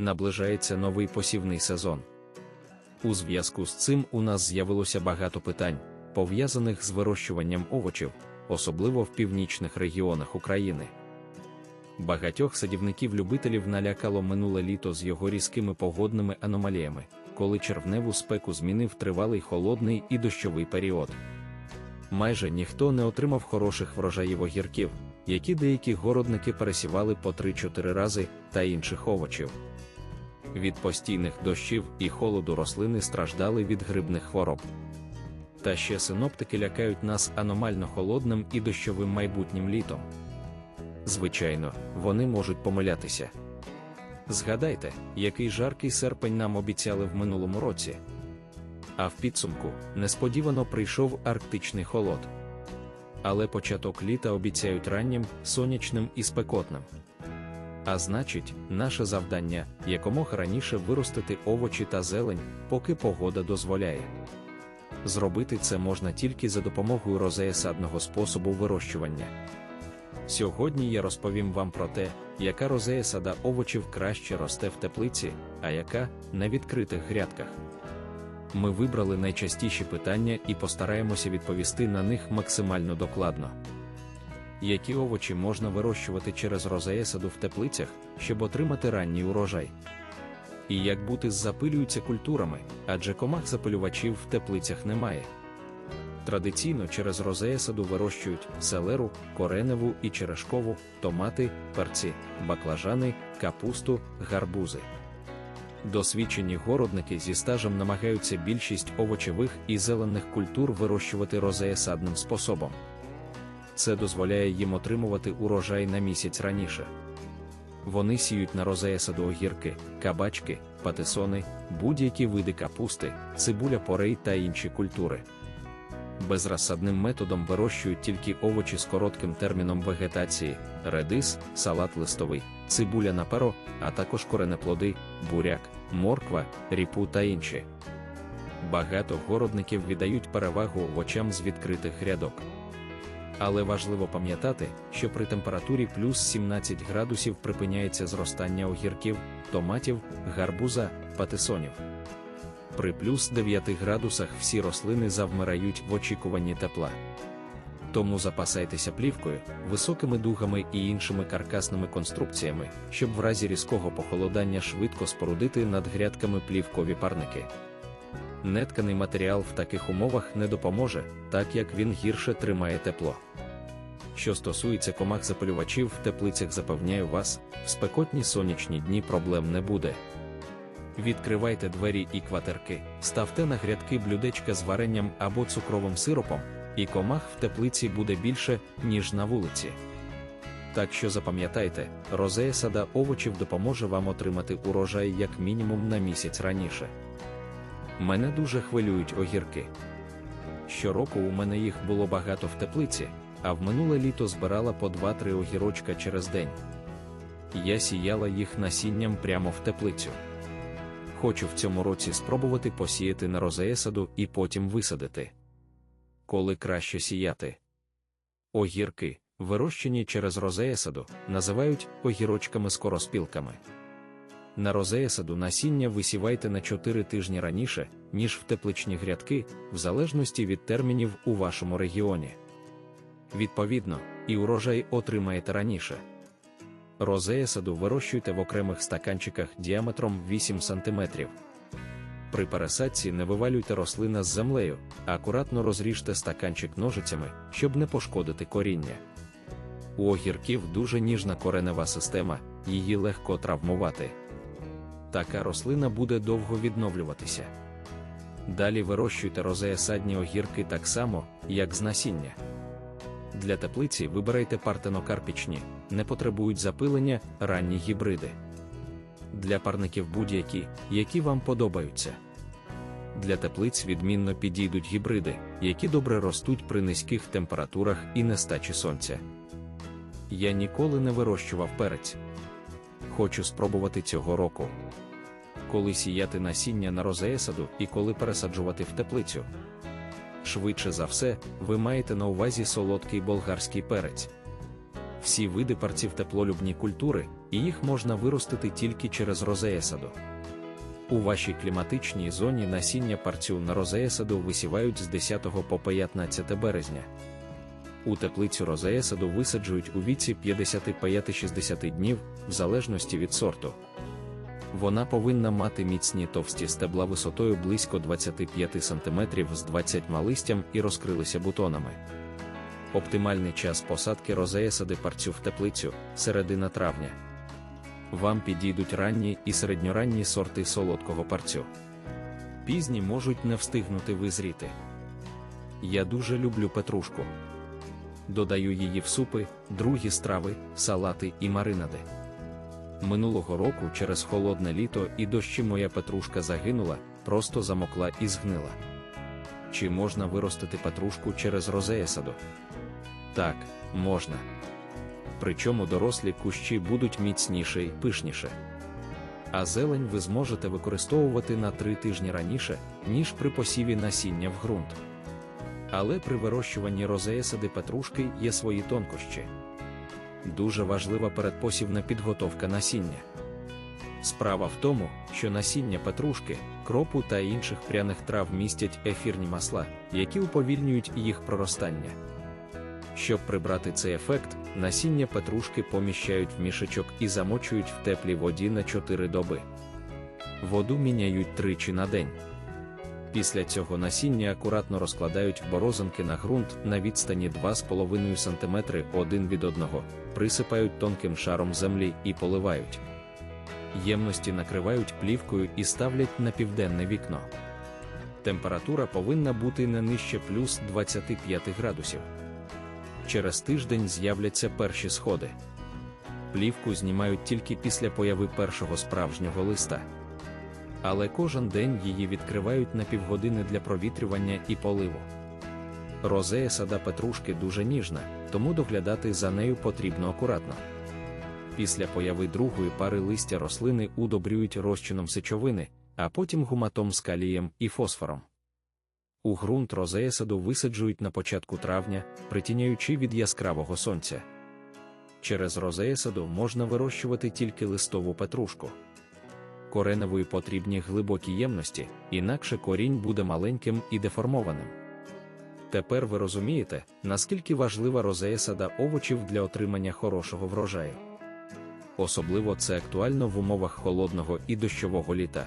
наближається новий посівний сезон. У зв'язку з цим у нас з'явилося багато питань, пов'язаних з вирощуванням овочів, особливо в північних регіонах України. Багатьох садівників-любителів налякало минуле літо з його різкими погодними аномаліями, коли червневу спеку змінив тривалий холодний і дощовий період. Майже ніхто не отримав хороших врожаїв огірків, які деякі городники пересівали по 3-4 рази та інших овочів. Від постійних дощів і холоду рослини страждали від грибних хвороб. Та ще синоптики лякають нас аномально холодним і дощовим майбутнім літом. Звичайно, вони можуть помилятися. Згадайте, який жаркий серпень нам обіцяли в минулому році. А в підсумку несподівано прийшов арктичний холод. Але початок літа обіцяють раннім, сонячним і спекотним. А значить, наше завдання якомога раніше виростити овочі та зелень, поки погода дозволяє. Зробити це можна тільки за допомогою розеясадного способу вирощування. Сьогодні я розповім вам про те, яка розея сада овочів краще росте в теплиці, а яка на відкритих грядках. Ми вибрали найчастіші питання і постараємося відповісти на них максимально докладно. Які овочі можна вирощувати через розеясаду в теплицях, щоб отримати ранній урожай? І як бути з запилюються культурами, адже комах запилювачів в теплицях немає. Традиційно через розеясаду вирощують селеру, кореневу і черешкову, томати, перці, баклажани, капусту, гарбузи. Досвідчені городники зі стажем намагаються більшість овочевих і зелених культур вирощувати розеясадним способом. Це дозволяє їм отримувати урожай на місяць раніше. Вони сіють на розеясаду огірки, кабачки, патисони, будь-які види капусти, цибуля порей та інші культури. Безрозсадним методом вирощують тільки овочі з коротким терміном вегетації, редис, салат листовий, цибуля на перо, а також коренеплоди, буряк, морква, ріпу та інші. Багато городників віддають перевагу овочам з відкритих грядок. Але важливо пам'ятати, що при температурі плюс 17 градусів припиняється зростання огірків, томатів, гарбуза, патисонів. При плюс 9 градусах всі рослини завмирають в очікуванні тепла. Тому запасайтеся плівкою, високими дугами і іншими каркасними конструкціями, щоб в разі різкого похолодання швидко спорудити над грядками плівкові парники. Нетканий матеріал в таких умовах не допоможе, так як він гірше тримає тепло. Що стосується комах запалювачів в теплицях, запевняю вас, в спекотні сонячні дні проблем не буде. Відкривайте двері і кватерки, ставте на грядки блюдечка з варенням або цукровим сиропом, і комах в теплиці буде більше, ніж на вулиці. Так що запам'ятайте, розея сада овочів допоможе вам отримати урожай як мінімум на місяць раніше. Мене дуже хвилюють огірки. Щороку у мене їх було багато в теплиці, а в минуле літо збирала по 2-3 огірочка через день. Я сіяла їх насінням прямо в теплицю. Хочу в цьому році спробувати посіяти на розеясаду і потім висадити. Коли краще сіяти. Огірки, вирощені через розеясаду, називають огірочками скороспілками. На розеясаду насіння висівайте на 4 тижні раніше, ніж в тепличні грядки, в залежності від термінів у вашому регіоні. Відповідно, і урожай отримаєте раніше. Розея саду вирощуйте в окремих стаканчиках діаметром 8 см. При пересадці не вивалюйте рослина з землею, а акуратно розріжте стаканчик ножицями, щоб не пошкодити коріння. У огірків дуже ніжна коренева система, її легко травмувати. Така рослина буде довго відновлюватися. Далі вирощуйте розеясадні огірки так само, як з насіння. Для теплиці вибирайте партенокарпічні, не потребують запилення ранні гібриди. Для парників будь-які, які вам подобаються. Для теплиць відмінно підійдуть гібриди, які добре ростуть при низьких температурах і нестачі сонця. Я ніколи не вирощував перець. Хочу спробувати цього року. Коли сіяти насіння на розеясаду і коли пересаджувати в теплицю. Швидше за все, ви маєте на увазі солодкий болгарський перець. Всі види парців теплолюбні культури, і їх можна виростити тільки через розеесаду. У вашій кліматичній зоні насіння парцю на розеесаду висівають з 10 по 15 березня. У теплицю розеесаду висаджують у віці 55-60 днів, в залежності від сорту. Вона повинна мати міцні товсті стебла висотою близько 25 см з 20 листям і розкрилися бутонами. Оптимальний час посадки розеесади парцю в теплицю середина травня. Вам підійдуть ранні і середньоранні сорти солодкого парцю. Пізні можуть не встигнути визріти. Я дуже люблю петрушку. Додаю її в супи, другі страви, салати і маринади. Минулого року через холодне літо і дощі моя петрушка загинула, просто замокла і згнила. Чи можна виростити петрушку через розеясаду? Так, можна. Причому дорослі кущі будуть міцніше і пишніше. А зелень ви зможете використовувати на три тижні раніше, ніж при посіві насіння в ґрунт. Але при вирощуванні розеясади петрушки є свої тонкощі. Дуже важлива передпосівна підготовка насіння. Справа в тому, що насіння петрушки, кропу та інших пряних трав містять ефірні масла, які уповільнюють їх проростання. Щоб прибрати цей ефект, насіння петрушки поміщають в мішечок і замочують в теплій воді на 4 доби. Воду міняють тричі на день. Після цього насіння акуратно розкладають в борозинки на ґрунт на відстані 2,5 см один від одного, присипають тонким шаром землі і поливають. Ємності накривають плівкою і ставлять на південне вікно. Температура повинна бути не нижче плюс 25 градусів. Через тиждень з'являться перші сходи. Плівку знімають тільки після появи першого справжнього листа. Але кожен день її відкривають на півгодини для провітрювання і поливу. Розея сада петрушки дуже ніжна, тому доглядати за нею потрібно акуратно. Після появи другої пари листя рослини удобрюють розчином сечовини, а потім гуматом з калієм і фосфором. У ґрунт розеясаду висаджують на початку травня, притіняючи від яскравого сонця. Через розеясаду можна вирощувати тільки листову петрушку. Кореневої потрібні глибокі ємності, інакше корінь буде маленьким і деформованим. Тепер ви розумієте, наскільки важлива розеясада овочів для отримання хорошого врожаю. Особливо це актуально в умовах холодного і дощового літа.